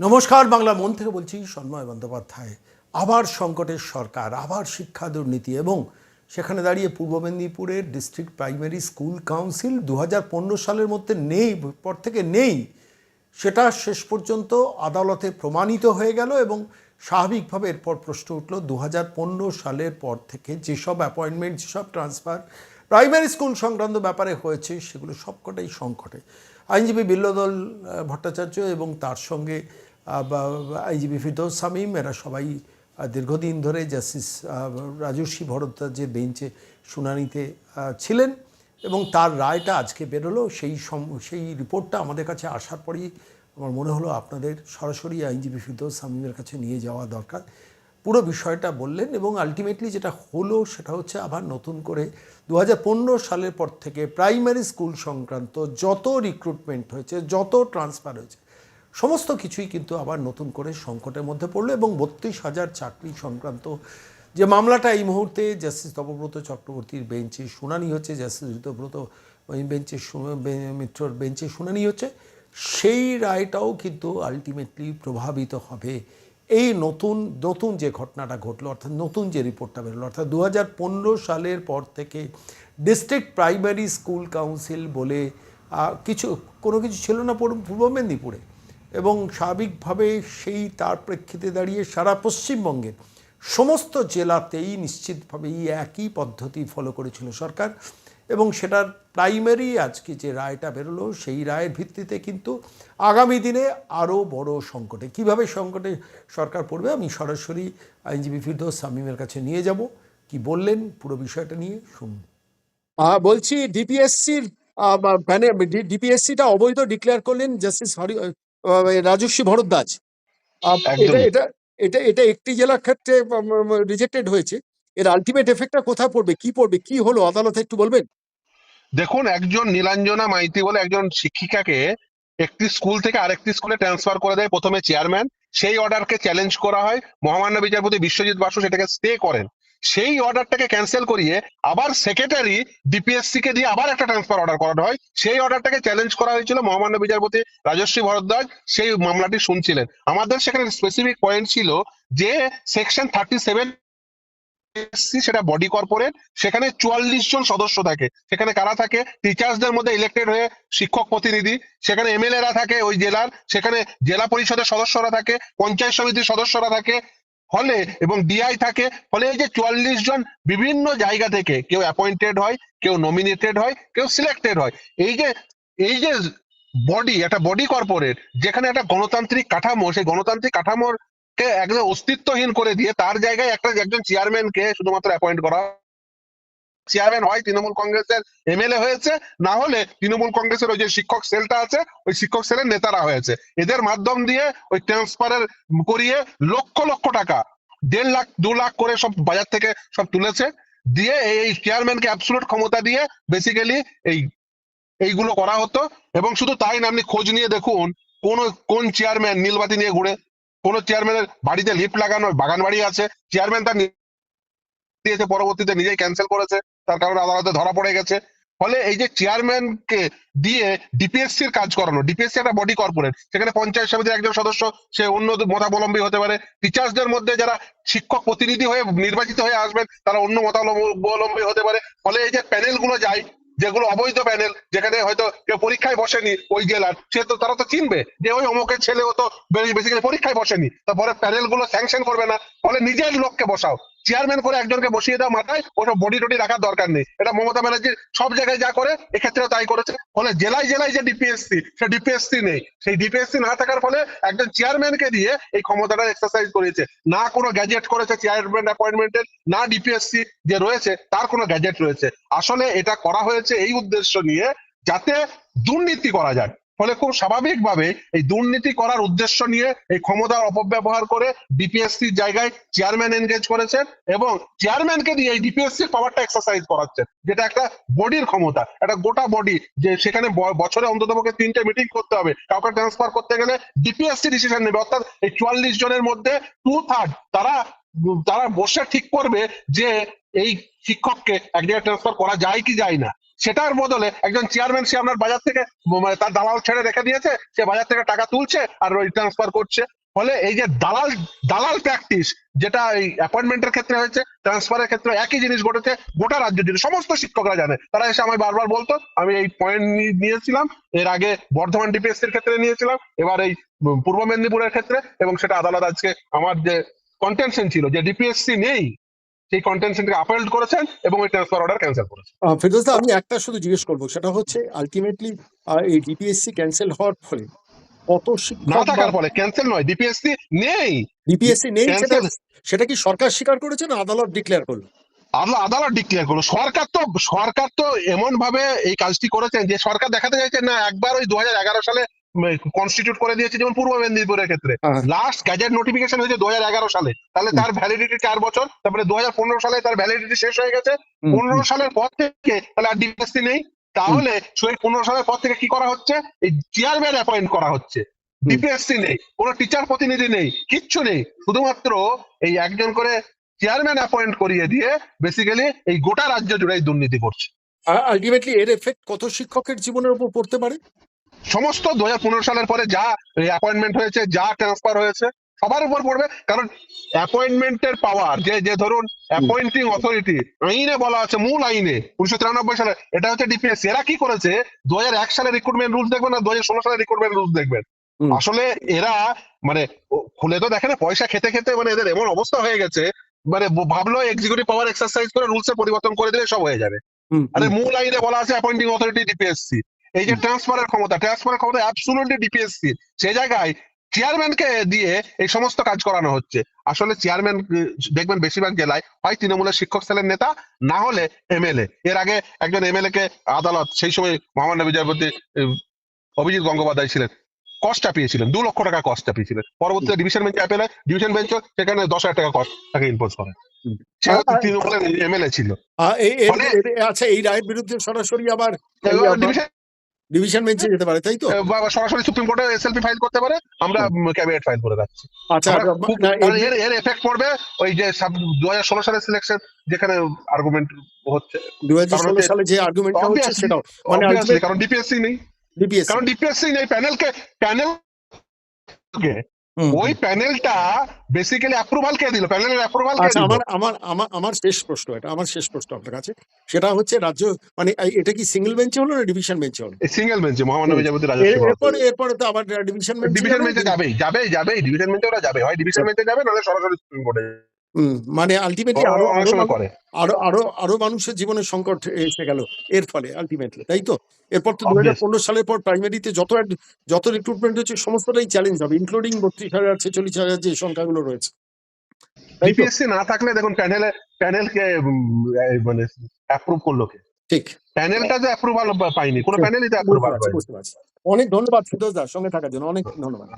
নমস্কার, বাংলা মন থেকে বলছি সন্ময় বন্দ্যোপাধ্যায়। আবার সংকটের সরকার, আবার শিক্ষা দুর্নীতি এবং সেখানে দাঁড়িয়ে পূর্ব মেদিনীপুরের ডিস্ট্রিক্ট প্রাইমারি স্কুল কাউন্সিল দু হাজার পনেরো সালের মধ্যে নেই, পর থেকে নেই। সেটা শেষ পর্যন্ত আদালতে প্রমাণিত হয়ে গেল এবং স্বাভাবিকভাবে এরপর প্রশ্ন উঠল দু সালের পর থেকে যেসব অ্যাপয়েন্টমেন্ট যেসব ট্রান্সফার প্রাইমারি স্কুল সংক্রান্ত ব্যাপারে হয়েছে, সেগুলো সবকটাই সংকটে। আইনজীবী বিল্লদল ভট্টাচার্য এবং তার সঙ্গে আইনজীবী ফিরদৌস সামিম, এরা সবাই দীর্ঘদিন ধরে জাস্টিস রাজস্বী ভরদ্বাজের বেঞ্চে শুনানিতে ছিলেন এবং তার রায়টা আজকে বেরোলো। সেই সেই রিপোর্টটা আমাদের কাছে আসার পরেই আমার মনে হলো আপনাদের সরাসরি আইনজীবী ফিরদৌস সামিমের কাছে নিয়ে যাওয়া দরকার। পুরো বিষয়টা বললেন এবং আলটিমেটলি যেটা হলো সেটা হচ্ছে আবার নতুন করে দু হাজার পনেরো সালের পর থেকে প্রাইমারি স্কুল সংক্রান্ত যত রিক্রুটমেন্ট হয়েছে, যত ট্রান্সফার হয়েছে, সমস্ত কিছুই কিন্তু আবার নতুন করে সংকটের মধ্যে পড়ল এবং বত্রিশ হাজার চাকরি সংক্রান্ত যে মামলাটা এই মুহূর্তে জাস্টিস তপব্রত চক্রবর্তীর বেঞ্চে শুনানি হচ্ছে জাস্টিস ঋতব্রত বেঞ্চে মিত্রর বেঞ্চে শুনানি হচ্ছে, সেই রায়টাও কিন্তু আলটিমেটলি প্রভাবিত হবে। এই নতুন নতুন যে ঘটনাটা ঘটলো, অর্থাৎ নতুন যে রিপোর্টটা বেরোলো, অর্থাৎ দু হাজার পনেরো সালের পর থেকে ডিস্ট্রিক্ট প্রাইমারি স্কুল কাউন্সিল বলে কিছু, কোনো কিছু ছিল না পূর্ব মেদিনীপুরে। এবং স্বাভাবিকভাবে সেই তার প্রেক্ষিতে দাঁড়িয়ে সারা পশ্চিমবঙ্গের সমস্ত জেলাতেই নিশ্চিতভাবে এই একই পদ্ধতি ফলো করেছিল সরকার। এবং সেটার প্রাইমারি আজকে যে রায়টা বেরোলো সেই রায়ের ভিত্তিতে কিন্তু আগামী দিনে আরও বড় সংকটে কীভাবে সংকটে সরকার পড়বে আমি সরাসরি আইনজীবী ফিরদৌস সামিমের কাছে নিয়ে যাব। কি বললেন পুরো বিষয়টা নিয়ে শুনুন। আহ, বলছি ডিপিএসসির ডিপিএসসিটা অবৈধ ডিক্লেয়ার করলেন জাস্টিস হরি রাজস্বী ভরদ্বাজ। এটা এটা এটা একটি জেলার ক্ষেত্রে রিজেক্টেড হয়েছে। এর আলটিমেট এফেক্টটা কোথায় পড়বে? কি পড়বে? কি হলো? আদালতে একটু বলবেন? দেখুন, একজন নীলাঞ্জনা মাইতি বলে একজন শিক্ষিকাকে একটি স্কুল থেকে আরেকটি স্কুলে ট্রান্সফার করে দেয় প্রথমে চেয়ারম্যান সেই অর্ডারকে চ্যালেঞ্জ করা হয়। মহামান্য বিচারপতি বিশ্বজিৎ বাসু সেটাকে স্টে করেন। সেই অর্ডারটাকে ক্যান্সেল করিয়ে আবার সেক্রেটারি ডিপিএসসি কে দিয়ে আবার একটা ট্রান্সফার অর্ডার করানো হয়। সেই অর্ডারটাকে চ্যালেঞ্জ করা হয়েছিল মহামান্য বিচারপতি রাজস্বী ভরদ্বাজ। সেই মামলাটি শুনছিলেন। আমাদের সেখানে স্পেসিফিক পয়েন্ট ছিল যে সেকশন থার্টি সেভেন সেটা বডি কর্পোরেট সেখানে চুয়াল্লিশ জন সদস্য থাকে। সেখানে কারা থাকে? টিচার্সদের মধ্যে ইলেক্টেড হয়ে শিক্ষক প্রতিনিধি। সেখানে এমএলএরা থাকে ওই জেলার। সেখানে জেলা পরিষদের সদস্যরা থাকে, পঞ্চায়েত সমিতির সদস্যরা থাকে। ফলে এবং ডিআই থাকে। ফলে এই যে চুয়াল্লিশ জন বিভিন্ন জায়গা থেকে কেউ অ্যাপয়েন্টেড হয়, কেউ নমিনেটেড হয়, কেউ সিলেক্টেড হয়। এই যে এই যে বডি একটা বডি কর্পোরেট যেখানে একটা গণতান্ত্রিক কাঠামো, সেই গণতান্ত্রিক কাঠামোর একদম অস্তিত্বহীন করে দিয়ে তার জায়গায় একটা একজন চেয়ারম্যানকে শুধুমাত্র অ্যাপয়েন্ট করা চেয়ারম্যান হয়, তৃণমূল কংগ্রেসের এমএলএ হয়েছে, না হলে তৃণমূল কংগ্রেসের ওই যে শিক্ষক সেলটা আছে, ওই শিক্ষক সেলের নেতারা হয়েছে। এদের মাধ্যম দিয়ে ওই ট্রান্সফারের করিয়ে লক্ষ লক্ষ টাকা, দেড় লাখ, দু লাখ করে সব বাজার থেকে সব তুলেছে। দিয়ে এই- চেয়ারম্যানকে অ্যাবসুলেট ক্ষমতা দিয়ে বেসিক্যালি এই, এইগুলো করা হতো। এবং শুধু তাই না, আপনি খোঁজ নিয়ে দেখুন, কোন কোন চেয়ারম্যান নীলবাতি নিয়ে ঘুরে কোন চেয়ারম্যানের বাড়িতে লিফট লাগানো, বাগান বাড়ি আছে। চেয়ারম্যান তার দিয়েছে, পরবর্তীতে নিজেই ক্যান্সেল করেছে। তার কারণে আদালতে ধরা পড়ে গেছে। ফলে এই যে চেয়ারম্যানকে দিয়ে ডিপিএসসির কাজ করানো ডিপিএসসি একটা বডি কর্পোরেট সেখানে পঞ্চায়েত সমিতির একজন সদস্য, সে অন্য মতাবলম্বী হতে পারে। টিচার্সদের মধ্যে যারা শিক্ষক প্রতিনিধি হয়ে নির্বাচিত হয়ে আসবেন, তারা অন্য মতাবলম্বী হতে পারে। ফলে এই যে প্যানেলগুলো যায় যেগুলো অবৈধ প্যানেল যেখানে হয়তো কেউ পরীক্ষায় বসেনি ওই জেলার সে তো, তারা তো চিনবে যে ওই অমুকের ছেলে ও তো বেসিক্যালি পরীক্ষায় বসেনি। তারপরে প্যানেলগুলো স্যাংশন করবে না। ফলে নিজের লোককে বসাও। চেয়ারম্যান করে একজনকে বসিয়ে দাও মাথায় ওসব বডি টডি রাখার দরকার নেই। এটা মমতা ব্যানার্জি সব জায়গায় যা করে, এক্ষেত্রেও তাই করেছে। ফলে জেলায় জেলায় যে ডিপিএসসি সে ডিপিএসসি নেই। সেই ডিপিএসসি না থাকার ফলে একজন চেয়ারম্যানকে দিয়ে এই ক্ষমতাটা এক্সারসাইজ করেছে না কোনো গ্যাজেট করেছে চেয়ারম্যান অ্যাপয়েন্টমেন্টের না ডিপিএসসি যে রয়েছে, তার কোনো গ্যাজেট রয়েছে। আসলে এটা করা হয়েছে এই উদ্দেশ্য নিয়ে যাতে দুর্নীতি করা যায়। ফলে খুব স্বাভাবিকভাবে এই দুর্নীতি করার উদ্দেশ্য নিয়ে এই ক্ষমতার অপব্যবহার করে ডিপিএসসির জায়গায় চেয়ারম্যান এনগেজ করেছেন এবং চেয়ারম্যানকে দিয়ে এই ডিপিএসসির পাওয়ারটা এক্সারসাইজ করাচ্ছেন। যেটা একটা বডির ক্ষমতা, একটা গোটা বডি যে সেখানে বছরে অন্ততপক্ষে তিনটে মিটিং করতে হবে। কাউকে ট্রান্সফার করতে গেলে ডিপিএসসি ডিসিশন নেবে। অর্থাৎ এই চুয়াল্লিশ জনের মধ্যে টু থার্ড তারা তারা বসে ঠিক করবে যে এই শিক্ষককে এক জায়গায় ট্রান্সফার করা যায় কি যায় না। সেটার বদলে একজন চেয়ারম্যান সে আপনার বাজার থেকে মানে তার দালাল ছেড়ে রেখে দিয়েছে, সে বাজার থেকে টাকা তুলছে আর ওই ট্রান্সফার করছে। ফলে এই যে দালাল দালাল প্র্যাকটিস যেটা এই অ্যাপয়েন্টমেন্টের ক্ষেত্রে হয়েছে ট্রান্সফারের ক্ষেত্রে একই জিনিস ঘটেছে গোটা রাজ্য জুড়ে। সমস্ত শিক্ষকরা জানে। তারা এসে আমায় বারবার বলতো, আমি এই পয়েন্ট নিয়েছিলাম, এর আগে বর্ধমান ডিপিএসসির ক্ষেত্রে নিয়েছিলাম, এবার এই পূর্ব মেদিনীপুরের ক্ষেত্রে, এবং সেটা আদালত আজকে আমার যে কন্টেনশন ছিল যে ডিপিএসসি নেই সেই কন্টেনশনকে আপহেল্ড করেছেন এবং ওই ট্রান্সফার অর্ডার ক্যান্সেল করেছেন। ফেরদৌস আমি একটা শুধু জিজ্ঞেস করব সেটা হচ্ছে আলটিমেটলি এই ডিপিএসসি ক্যান্সেল হওয়ার ফলে কত না থাকার ফলে ক্যান্সেল নয় ডিপিএসসি নেই। ডিপিএসসি নেই সেটা সেটা কি সরকার স্বীকার করেছে না আদালত ডিক্লেয়ার করল? আদালত আদালত ডিক্লেয়ার করল। সরকার তো সরকার তো এমন ভাবে এই কাজটি করেছেন যে সরকার দেখাতে চাইছে না একবার ওই দুহাজার এগারো সালে কনস্টিটিউট করে দিয়েছে যেমন পূর্ব মেদিনীপুরের ক্ষেত্রে। লাস্ট গ্যাজেট নোটিফিকেশন হয়েছে দু সালে। তাহলে তার ভ্যালিডিটি চার বছর তারপরে দু সালে তার ভ্যালিডিটি শেষ হয়ে গেছে। পনেরো সালের পর থেকে তাহলে আর ডিপিএসসি নেই। তাহলে সেই পনেরো সালের পর থেকে কি করা হচ্ছে? এই চেয়ারম্যান অ্যাপয়েন্ট করা হচ্ছে। ডিপিএসসি নেই কোনো টিচার প্রতিনিধি নেই কিচ্ছু নেই। শুধুমাত্র এই একজন করে চেয়ারম্যান অ্যাপয়েন্ট করিয়ে দিয়ে বেসিক্যালি এই গোটা রাজ্য জুড়ে দুর্নীতি করছে। আলটিমেটলি এর এফেক্ট কত শিক্ষকের জীবনের উপর পড়তে পারে? সমস্ত দু হাজার পনেরো সালের পরে যা অ্যাপয়েন্টমেন্ট হয়েছে যা ট্রান্সফার হয়েছে সবার উপর পড়বে। কারণ অ্যাপয়েন্টমেন্টের পাওয়ার যে যে ধরুন অ্যাপয়েন্টিং অথরিটি আইনে বলা আছে মূল আইনে উনিশশো তিরানব্বই সালে এটা হচ্ছে ডিপিএসসি এরা কি করেছে? দু এক সালে রিক্রুটমেন্ট রুলস দেখবেন না দু ষোলো সালে রিক্রুটমেন্ট রুলস দেখবেন। আসলে এরা মানে খুলে তো দেখে না পয়সা খেতে খেতে মানে এদের এমন অবস্থা হয়ে গেছে মানে ভাবলো এক্সিকিউটিভ পাওয়ার এক্সারসাইজ করে রুলস পরিবর্তন করে দিলে সব হয়ে যাবে। আরে মূল আইনে বলা আছে অ্যাপয়েন্টিং অথরিটি ডিপিএসসি এই যে ট্রান্সফারের ক্ষমতা ট্রান্সফারের ক্ষমতা অ্যাবসুলুটলি ডিপিএসসি সেই জায়গায় চেয়ারম্যানকে দিয়ে এই সমস্ত কাজ করানো হচ্ছে। আসলে চেয়ারম্যান দেখবেন বেশিরভাগ জেলায় হয় তৃণমূলের শিক্ষক সেলের নেতা না হলে এমএলএ এর আগে একজন এমএলএ কে আদালত সেই সময় মহামান্য বিচারপতি অভিজিৎ গঙ্গোপাধ্যায় ছিলেন। কস্ট চাপিয়েছিলেন দু লক্ষ টাকা কস্ট চাপিয়েছিলেন। পরবর্তীতে ডিভিশন বেঞ্চে অ্যাপেলে ডিভিশন বেঞ্চ সেখানে দশ হাজার টাকা কস্ট তাকে ইম্পোজ করে। সে তৃণমূলের এমএলএ ছিল। আচ্ছা এই রায়ের বিরুদ্ধে সরাসরি আবার ডিভিশন ডিভিশন বেঞ্চে যেতে পারে তাই তো? সরাসরি সুপ্রিম কোর্টে এসএলপি ফাইল করতে পারে আমরা ক্যাবিনেট ফাইল করে রাখছি। আচ্ছা কারণ এর- এর এফেক্ট পড়বে ওই যে দু হাজার ষোলো সালের সিলেকশন যেখানে আর্গুমেন্ট হচ্ছে। দু হাজার ষোলো সালে যে আর্গুমেন্টটা হচ্ছে সেটাও। মানে কারণ ডিপিএসসি নেই। ডিপিএস কারণ ডিপিএসসি নেই প্যানেলকে প্যানেল ওই প্যানেলটা বেসিক্যালি অ্যাপ্রুভাল কে দিল? প্যানেলের অ্যাপ্রুভাল কে আচ্ছা আমার আমার আমার আমার শেষ প্রশ্ন এটা আমার শেষ প্রশ্ন আপনার কাছে। সেটা হচ্ছে রাজ্য মানে এটা কি সিঙ্গেল বেঞ্চে হলো না ডিভিশন বেঞ্চে হলো? সিঙ্গেল বেঞ্চে মহামান্য হুম। বিচারপতি রাজস্ব এরপরে এরপরে তো আবার ডিভিশন বেঞ্চে ডিভিশন বেঞ্চে যাবে যাবে যাবে ডিভিশন বেঞ্চে ওরা যাবে। হয় ডিভিশন বেঞ্চে যাবে নাহলে সরাসরি সুপ্রিম কোর্টে মানে আলটিমেটলি আরও আরও করে আরও আরও আরও মানুষের জীবনে সংকট এসে গেল এর ফলে আলটিমেটলি তাই তো? এরপর তো দু হাজার পনেরো সালের পর প্রাইমারিতে যত যত রিক্রুটমেন্ট হচ্ছে সমস্তটাই চ্যালেঞ্জ হবে ইনক্লুডিং বত্রিশ হাজার ছেচল্লিশ হাজার যে সংখ্যাগুলো রয়েছে? ডিপিএসসি না থাকলে দেখুন প্যানেলে প্যানেলকে মানে অ্যাপ্রুভ করল কে? ঠিক। প্যানেলটা যে অ্যাপ্রুভাল পাইনি কোনো। প্যানেলই তো অ্যাপ্রুভাল অনেক ধন্যবাদ সুতোষ দা সঙ্গে থাকার জন্য। অনেক ধন্যবাদ।